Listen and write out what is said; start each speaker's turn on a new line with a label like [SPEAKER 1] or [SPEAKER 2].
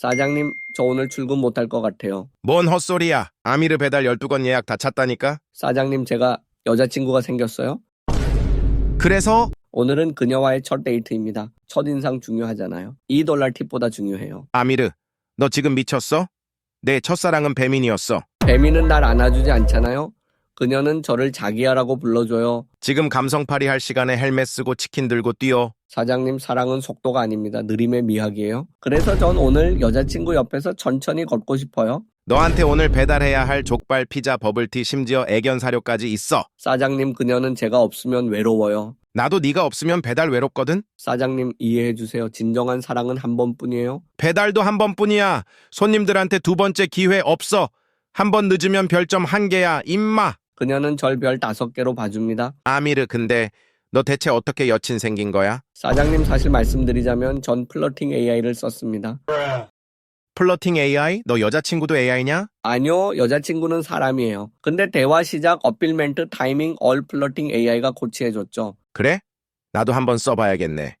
[SPEAKER 1] 사장님, 저 오늘 출근 못할 것 같아요.
[SPEAKER 2] 뭔 헛소리야. 아미르 배달 12건 예약 다 찼다니까?
[SPEAKER 1] 사장님, 제가 여자친구가 생겼어요?
[SPEAKER 2] 그래서
[SPEAKER 1] 오늘은 그녀와의 첫 데이트입니다. 첫인상 중요하잖아요. 2달러 팁보다 중요해요.
[SPEAKER 2] 아미르, 너 지금 미쳤어? 내 첫사랑은 배민이었어.
[SPEAKER 1] 배미는 날 안아주지 않잖아요. 그녀는 저를 자기야라고 불러줘요.
[SPEAKER 2] 지금 감성팔이 할 시간에 헬멧 쓰고 치킨 들고 뛰어.
[SPEAKER 1] 사장님, 사랑은 속도가 아닙니다. 느림의 미학이에요. 그래서 전 오늘 여자친구 옆에서 천천히 걷고 싶어요.
[SPEAKER 2] 너한테 오늘 배달해야 할 족발, 피자, 버블티, 심지어 애견 사료까지 있어.
[SPEAKER 1] 사장님, 그녀는 제가 없으면 외로워요.
[SPEAKER 2] 나도 네가 없으면 배달 외롭거든?
[SPEAKER 1] 사장님, 이해해 주세요. 진정한 사랑은 한 번뿐이에요.
[SPEAKER 2] 배달도 한 번뿐이야. 손님들한테 두 번째 기회 없어. 한 번 늦으면 별점 한 개야. 임마.
[SPEAKER 1] 그녀는 절 별 다섯 개로 봐줍니다.
[SPEAKER 2] 아미르, 근데 너 대체 어떻게 여친 생긴 거야?
[SPEAKER 1] 사장님, 사실 말씀드리자면 전 플러팅 AI를 썼습니다.
[SPEAKER 2] 플러팅 AI? 너 여자친구도 AI냐?
[SPEAKER 1] 아니요, 여자친구는 사람이에요. 근데 대화 시작, 어필 멘트, 타이밍, 얼 플러팅 AI가 코치해줬죠.
[SPEAKER 2] 그래? 나도 한번 써봐야겠네.